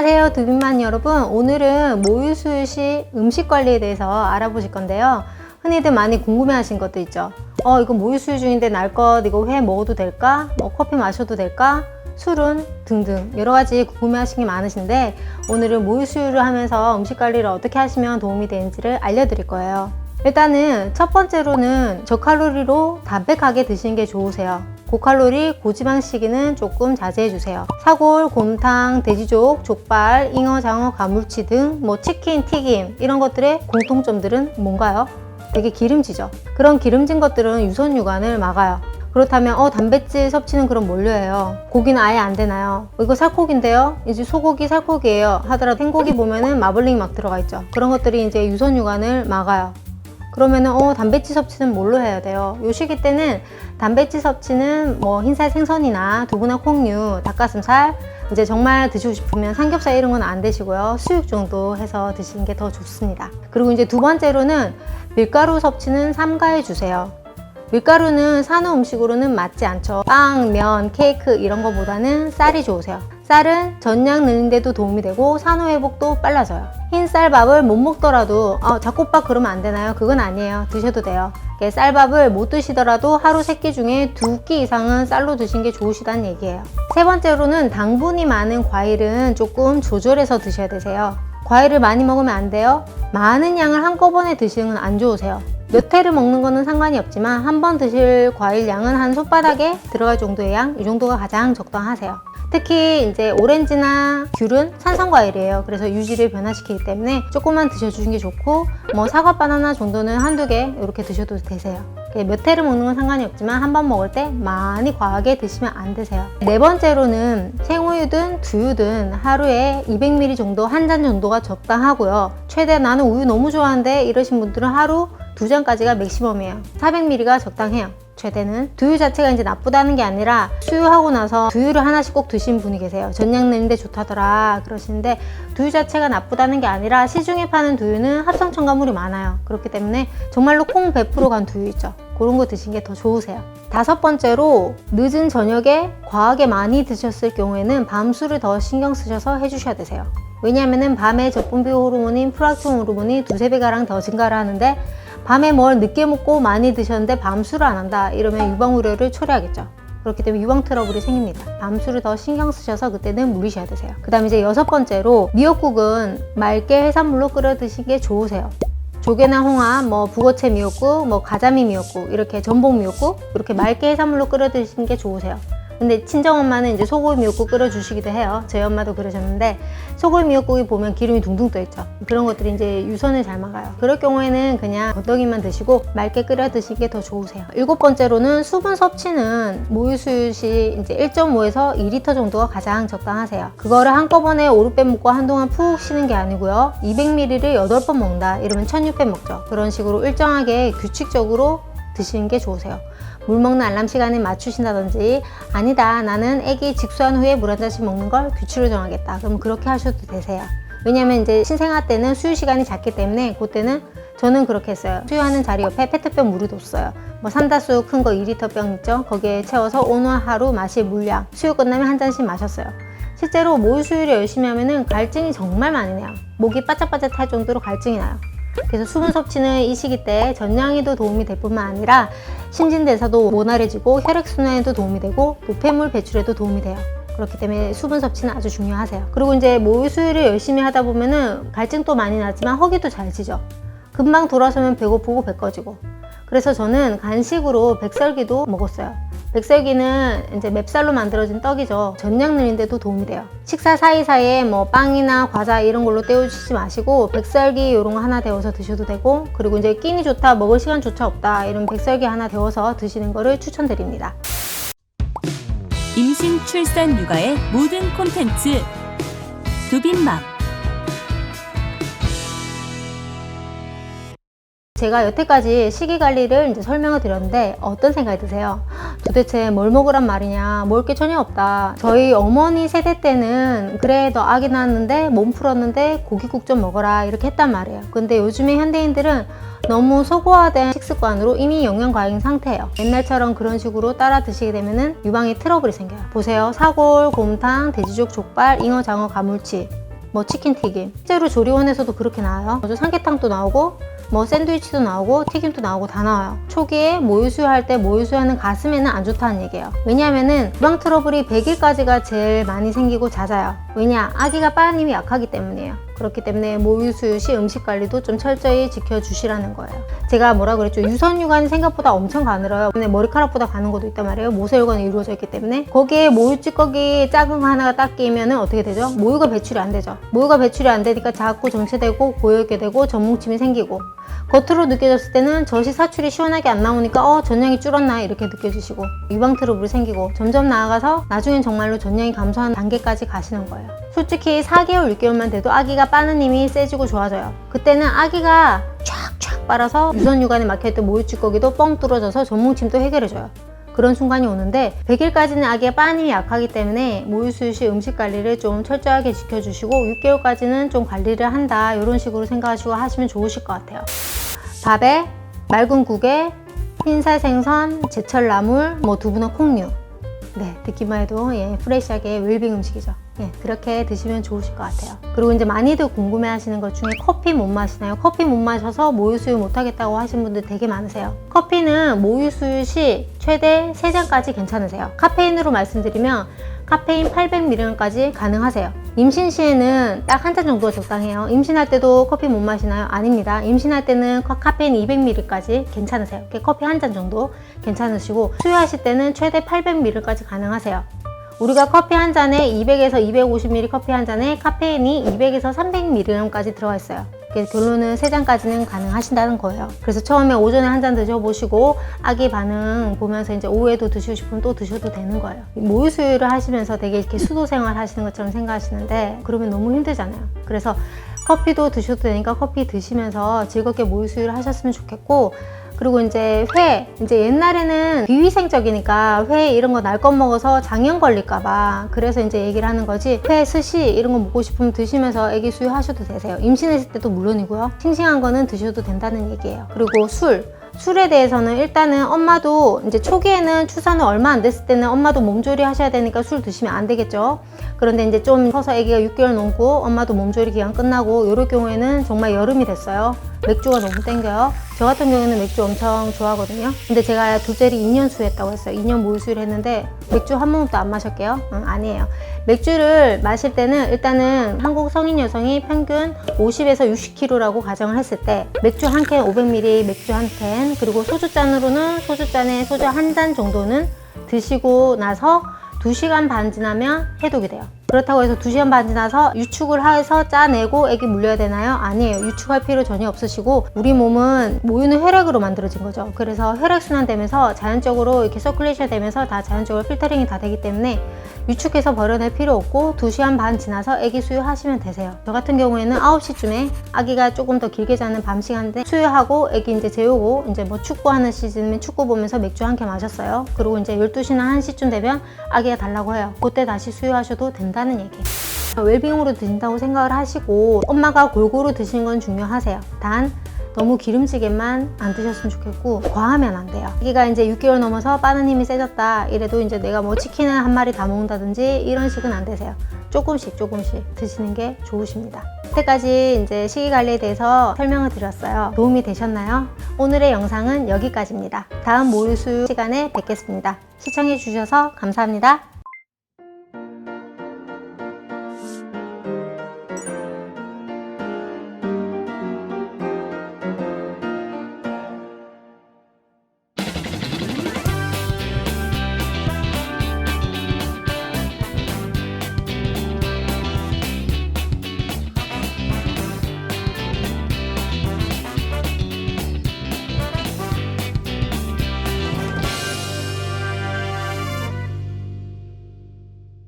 안녕하세요 두빈만 여러분. 오늘은 모유수유시 음식 관리에 대해서 알아보실 건데요. 흔히들 많이 궁금해 하신 것도 있죠. 어 이거 모유수유 중인데 날 것 이거 회 먹어도 될까? 뭐 커피 마셔도 될까? 술은? 등등. 여러 가지 궁금해 하신 게 많으신데 오늘은 모유수유를 하면서 음식 관리를 어떻게 하시면 도움이 되는지를 알려드릴 거예요. 일단은 첫 번째로는 저칼로리로 담백하게 드시는 게 좋으세요. 고칼로리, 고지방식이는 조금 자제해 주세요. 사골, 곰탕, 돼지족, 족발, 잉어, 장어, 가물치 등 뭐 치킨, 튀김 이런 것들의 공통점들은 뭔가요? 되게 기름지죠. 그런 기름진 것들은 유선 유관을 막아요. 그렇다면 어 단백질 섭취는 그럼 뭘로 해요? 고기는 아예 안 되나요? 어, 이거 살코기인데요. 이제 소고기 살코기예요. 하더라도 생고기 보면은 마블링 막 들어가 있죠. 그런 것들이 이제 유선 유관을 막아요. 그러면은 어 단백질 섭취는 뭘로 해야 돼요? 요 시기 때는 단백질 섭취는 뭐 흰살 생선이나 두부나 콩류, 닭가슴살 이제 정말 드시고 싶으면 삼겹살 이런 건 안 드시고요. 수육 정도 해서 드시는 게 더 좋습니다. 그리고 이제 두 번째로는 밀가루 섭취는 삼가해 주세요. 밀가루는 산후 음식으로는 맞지 않죠. 빵, 면, 케이크 이런 거보다는 쌀이 좋으세요. 쌀은 전량 느는데도 도움이 되고 산후 회복도 빨라져요. 흰 쌀밥을 못 먹더라도 어, 잡곡밥 그러면 안 되나요? 그건 아니에요. 드셔도 돼요. 쌀밥을 못 드시더라도 하루 세 끼 중에 두 끼 이상은 쌀로 드신 게 좋으시다는 얘기예요. 세 번째로는 당분이 많은 과일은 조금 조절해서 드셔야 되세요. 과일을 많이 먹으면 안 돼요. 많은 양을 한꺼번에 드시는 건 안 좋으세요. 몇 회를 먹는 거는 상관이 없지만 한 번 드실 과일 양은 한 손바닥에 들어갈 정도의 양, 이 정도가 가장 적당하세요. 특히 이제 오렌지나 귤은 산성 과일이에요. 그래서 유지를 변화시키기 때문에 조금만 드셔주는 게 좋고 뭐 사과, 바나나 정도는 한두 개 이렇게 드셔도 되세요. 몇 회를 먹는 건 상관이 없지만 한 번 먹을 때 많이 과하게 드시면 안 드세요. 네 번째로는 생우유든 두유든 하루에 200ml 정도 한 잔 정도가 적당하고요. 최대 나는 우유 너무 좋아하는데 이러신 분들은 하루 두 잔까지가 맥시멈이에요. 400ml가 적당해요. 최대는 두유 자체가 이제 나쁘다는 게 아니라 수유하고 나서 두유를 하나씩 꼭 드신 분이 계세요. 전량 내는데 좋다더라 그러시는데 두유 자체가 나쁘다는 게 아니라 시중에 파는 두유는 합성 첨가물이 많아요. 그렇기 때문에 정말로 콩 100%간 두유 있죠. 그런 거 드신 게 더 좋으세요. 다섯 번째로 늦은 저녁에 과하게 많이 드셨을 경우에는 밤술을 더 신경 쓰셔서 해주셔야 되세요. 왜냐하면 밤에 적분비 호르몬인 프락토 호르몬이 두세 배가량 더 증가를 하는데 밤에 뭘 늦게 먹고 많이 드셨는데 밤술을 안 한다 이러면 유방 우려를 초래하겠죠. 그렇기 때문에 유방 트러블이 생깁니다. 밤술을 더 신경 쓰셔서 그때는 물리셔야 되세요. 그 다음에 이제 여섯 번째로 미역국은 맑게 해산물로 끓여 드시는 게 좋으세요. 조개나 홍합, 뭐 북어채 미역국, 뭐 가자미 미역국, 이렇게 전복 미역국 이렇게 맑게 해산물로 끓여 드시는 게 좋으세요. 근데 친정엄마는 이제 소고기 미역국 끓여주시기도 해요. 저희 엄마도 그러셨는데 소고기 미역국이 보면 기름이 둥둥 떠 있죠. 그런 것들이 이제 유선을 잘 막아요. 그럴 경우에는 그냥 건더기만 드시고 맑게 끓여 드시는 게 더 좋으세요. 일곱 번째로는 수분 섭취는 모유수유 시 이제 1.5에서 2리터 정도가 가장 적당하세요. 그거를 한꺼번에 5, 6배 먹고 한동안 푹 쉬는 게 아니고요. 200ml를 8번 먹는다. 이러면 1600 먹죠. 그런 식으로 일정하게 규칙적으로 드시는 게 좋으세요. 물 먹는 알람 시간에 맞추신다든지 아니다 나는 애기 직수한 후에 물 한 잔씩 먹는 걸 규칙으로 정하겠다. 그럼 그렇게 하셔도 되세요. 왜냐면 이제 신생아 때는 수유 시간이 작기 때문에 그때는 저는 그렇게 했어요. 수유하는 자리 옆에 페트병 물을 뒀어요. 뭐 삼다수 큰 거 2리터 병 있죠? 거기에 채워서 오늘 하루 마실 물량. 수유 끝나면 한 잔씩 마셨어요. 실제로 모유 수유를 열심히 하면은 갈증이 정말 많이 나요. 목이 바짝바짝 할 정도로 갈증이 나요 그래서 수분 섭취는 이 시기 때 전량에도 도움이 될 뿐만 아니라 신진대사도 원활해지고 혈액순환에도 도움이 되고 노폐물 배출에도 도움이 돼요. 그렇기 때문에 수분 섭취는 아주 중요하세요. 그리고 이제 모유 수유를 열심히 하다 보면은 갈증도 많이 나지만 허기도 잘 지죠. 금방 돌아서면 배고프고 배 꺼지고. 그래서 저는 간식으로 백설기도 먹었어요. 백설기는 이제 맵쌀로 만들어진 떡이죠. 전량 느린데도 도움이 돼요. 식사 사이사이에 뭐 빵이나 과자 이런 걸로 때우시지 마시고 백설기 이런 거 하나 데워서 드셔도 되고 그리고 이제 끼니 좋다 먹을 시간조차 없다 이런 백설기 하나 데워서 드시는 거를 추천드립니다. 임신, 출산, 육아의 모든 콘텐츠 두빈맘 제가 여태까지 식이 관리를 이제 설명을 드렸는데 어떤 생각이 드세요? 도대체 뭘 먹으란 말이냐? 먹을 게 전혀 없다. 저희 어머니 세대 때는 그래 너 아기 낳았는데 몸 풀었는데 고기국 좀 먹어라 이렇게 했단 말이에요. 근데 요즘에 현대인들은 너무 소고화된 식습관으로 이미 영양 과잉 상태예요. 옛날처럼 그런 식으로 따라 드시게 되면은 유방에 트러블이 생겨요. 보세요. 사골, 곰탕, 돼지족 족발, 잉어, 장어, 가물치, 뭐 치킨 튀김. 실제로 조리원에서도 그렇게 나와요. 저 삼계탕도 나오고 뭐 샌드위치도 나오고 튀김도 나오고 다 나와요. 초기에 모유수유 할 때 모유수유하는 가슴에는 안 좋다는 얘기예요. 왜냐하면은 유방 트러블이 100일까지가 제일 많이 생기고 잦아요. 왜냐? 아기가 빠는 힘이 약하기 때문이에요. 그렇기 때문에 모유 수유 시 음식 관리도 좀 철저히 지켜주시라는 거예요. 제가 뭐라 그랬죠? 유선유관이 생각보다 엄청 가늘어요. 근데 머리카락보다 가는 것도 있단 말이에요. 모세혈관이 이루어져 있기 때문에 거기에 모유 찌꺼기 작은 거 하나가 딱 끼면은 어떻게 되죠? 모유가 배출이 안 되죠. 모유가 배출이 안 되니까 자꾸 정체되고 고여있게 되고 전뭉침이 생기고 겉으로 느껴졌을 때는 젖이 사출이 시원하게 안 나오니까 어 전량이 줄었나 이렇게 느껴지시고 유방 트러블이 생기고 점점 나아가서 나중엔 정말로 전량이 감소하는 단계까지 가시는 거예요. 솔직히 4개월, 6개월만 돼도 아기가 빠는 힘이 세지고 좋아져요. 그때는 아기가 쫙쫙 빨아서 유선유관에 막혀있던 모유 찌꺼기도 뻥 뚫어져서 전뭉침도 해결해줘요. 그런 순간이 오는데 100일까지는 아기가 빠님이 약하기 때문에 모유수유 시 음식 관리를 좀 철저하게 지켜주시고 6개월까지는 좀 관리를 한다 이런 식으로 생각하시고 하시면 좋으실 것 같아요. 밥에 맑은 국에 흰살 생선, 제철 나물, 뭐 두부나 콩류. 네, 듣기만 해도 예, 프레시하게 웰빙 음식이죠. 예, 그렇게 드시면 좋으실 것 같아요. 그리고 이제 많이들 궁금해 하시는 것 중에 커피 못 마시나요? 커피 못 마셔서 모유수유 못 하겠다고 하신 분들 되게 많으세요. 커피는 모유수유 시 최대 3잔까지 괜찮으세요. 카페인으로 말씀드리면 카페인 800mg까지 가능하세요. 임신 시에는 딱 한 잔 정도가 적당해요. 임신할 때도 커피 못 마시나요? 아닙니다. 임신할 때는 카- 카페인 200mg까지 괜찮으세요. 커피 한 잔 정도 괜찮으시고 수유하실 때는 최대 800mg까지 가능하세요. 우리가 커피 한 잔에 200에서 250ml 커피 한 잔에 카페인이 200에서 300mg까지 들어가 있어요. 결론은 3잔까지는 가능하신다는 거예요. 그래서 처음에 오전에 한 잔 드셔보시고 아기 반응 보면서 이제 오후에도 드시고 싶으면 또 드셔도 되는 거예요. 모유 수유를 하시면서 되게 이렇게 수도 생활 하시는 것처럼 생각하시는데 그러면 너무 힘들잖아요. 그래서 커피도 드셔도 되니까 커피 드시면서 즐겁게 모유 수유를 하셨으면 좋겠고 그리고 이제 회 이제 옛날에는 비위생적이니까 회 이런 거 날것 먹어서 장염 걸릴까봐 그래서 이제 얘기를 하는 거지. 회 스시 이런 거 먹고 싶으면 드시면서 애기 수유하셔도 되세요. 임신했을 때도 물론이고요. 싱싱한 거는 드셔도 된다는 얘기예요. 그리고 술. 술에 대해서는 일단은 엄마도 이제 초기에는 출산 후 얼마 안 됐을 때는 엄마도 몸조리 하셔야 되니까 술 드시면 안 되겠죠. 그런데 이제 좀 커서 아기가 6개월 넘고 엄마도 몸조리 기간 끝나고 이럴 경우에는 정말 여름이 됐어요. 맥주가 너무 땡겨요. 저 같은 경우에는 맥주 엄청 좋아하거든요. 근데 제가 둘째를 2년 수유했다고 했어요. 2년 모유수유를 했는데 맥주 한 모금도 안 마셨게요? 응, 아니에요. 맥주를 마실 때는 일단은 한국 성인 여성이 평균 50에서 60kg라고 가정을 했을 때 맥주 한 캔 500ml 맥주 한 캔 그리고 소주잔으로는 소주잔에 소주 한 잔 정도는 드시고 나서 2시간 반 지나면 해독이 돼요. 그렇다고 해서 2시간 반 지나서 유축을 해서 짜내고 애기 물려야 되나요? 아니에요. 유축할 필요 전혀 없으시고 우리 몸은 모유는 혈액으로 만들어진 거죠. 그래서 혈액순환 되면서 자연적으로 이렇게 서큘레이션 되면서 다 자연적으로 필터링이 다 되기 때문에 유축해서 버려낼 필요 없고 2시간 반 지나서 애기 수유하시면 되세요. 저 같은 경우에는 9시쯤에 아기가 조금 더 길게 자는 밤 시간대 수유하고 애기 이제 재우고 이제 뭐 축구하는 시즌이면 축구 보면서 맥주 한 캔 마셨어요. 그리고 이제 12시나 1시쯤 되면 아기가 달라고 해요. 그때 다시 수유하셔도 된다 는 얘기예요. 웰빙으로 드신다고 생각을 하시고 엄마가 골고루 드시는 건 중요하세요. 단 너무 기름지게만 안 드셨으면 좋겠고 과하면 안 돼요. 아기가 이제 6개월 넘어서 빠는 힘이 세졌다 이래도 이제 내가 뭐 치킨을 한 마리 다 먹는다든지 이런 식은 안 되세요. 조금씩 조금씩 드시는 게 좋으십니다. 여태까지 이제 식이 관리에 대해서 설명을 드렸어요. 도움이 되셨나요? 오늘의 영상은 여기까지입니다. 다음 모유 수유 시간에 뵙겠습니다. 시청해 주셔서 감사합니다.